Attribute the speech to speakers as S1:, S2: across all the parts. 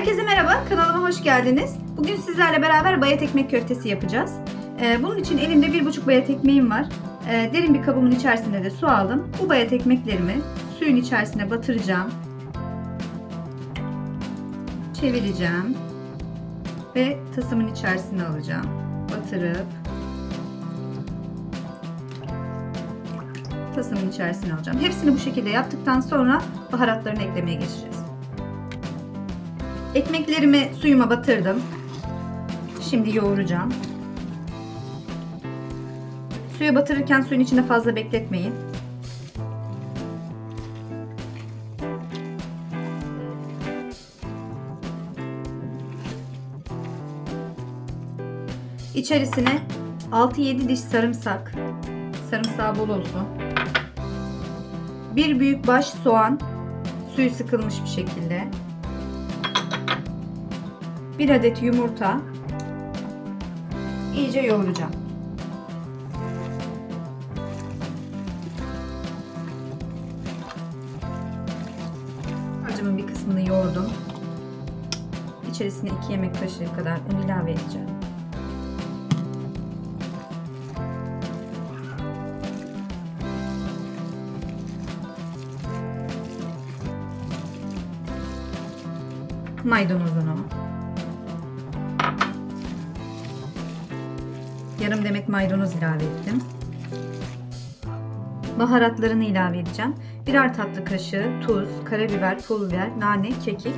S1: Herkese merhaba, kanalıma hoş geldiniz. Bugün sizlerle beraber bayat ekmek köftesi yapacağız. Ee, bunun için elimde bir buçuk bayat ekmeğim var. Ee, derin bir kabımın içerisine de su aldım. Bu bayat ekmeklerimi suyun içerisine batıracağım. Çevireceğim. Ve tasımın içerisine alacağım. Batırıp tasımın içerisine alacağım. Hepsini bu şekilde yaptıktan sonra baharatlarını eklemeye geçeceğiz. Ekmeklerimi suyuma batırdım. Şimdi yoğuracağım. Suya batırırken suyun içinde fazla bekletmeyin. İçerisine 6-7 diş sarımsak. Sarımsağı bol olsun. Bir büyük baş soğan. Suyu sıkılmış bir şekilde. 1 adet yumurta iyice yoğuracağım. Harcımın bir kısmını yoğurdum. İçerisine 2 yemek kaşığı kadar un ilave edeceğim. Maydanozunu yarım demet maydanoz ilave ettim. Baharatlarını ilave edeceğim. Birer tatlı kaşığı tuz, karabiber, pul biber, nane, kekik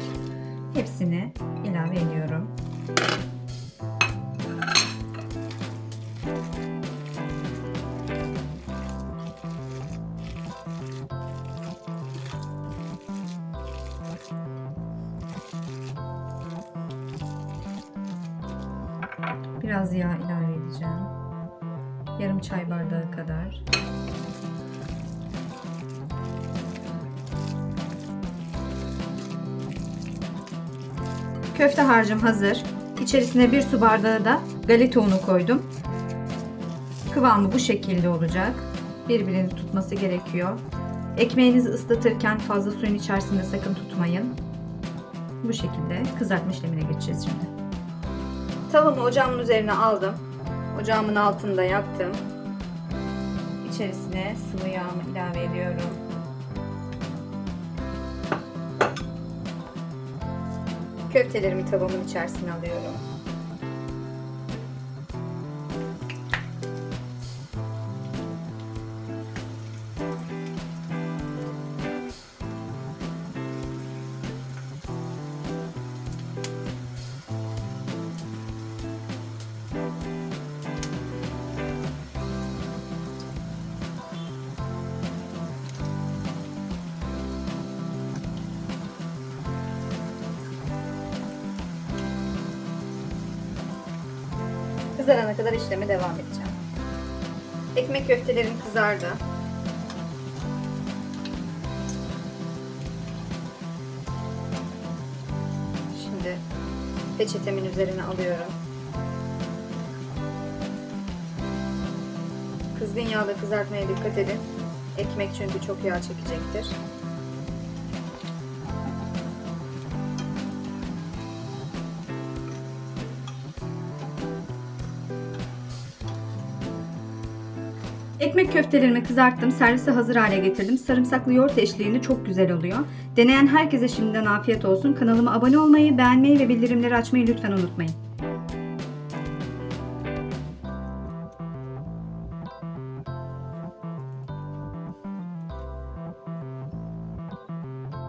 S1: hepsini ilave ediyorum. Biraz yağ ilave edeceğim. Yarım çay bardağı kadar. Köfte harcım hazır. İçerisine bir su bardağı da galeta unu koydum. Kıvamı bu şekilde olacak. Birbirini tutması gerekiyor. Ekmeğinizi ıslatırken fazla suyun içerisinde sakın tutmayın. Bu şekilde kızartma işlemine geçeceğiz şimdi. Tavamı ocağımın üzerine aldım. Ocağımın altında yaktım. İçerisine sıvı yağımı ilave ediyorum. Köftelerimi tavamın içerisine alıyorum. Kızarana kadar işleme devam edeceğim. Ekmek köftelerim kızardı. Şimdi peçetemin üzerine alıyorum. Kızgın yağda kızartmaya dikkat edin. Ekmek çünkü çok yağ çekecektir. Ekmek köftelerimi kızarttım, servise hazır hale getirdim. Sarımsaklı yoğurt eşliğinde çok güzel oluyor. Deneyen herkese şimdiden afiyet olsun. Kanalıma abone olmayı, beğenmeyi ve bildirimleri açmayı lütfen unutmayın.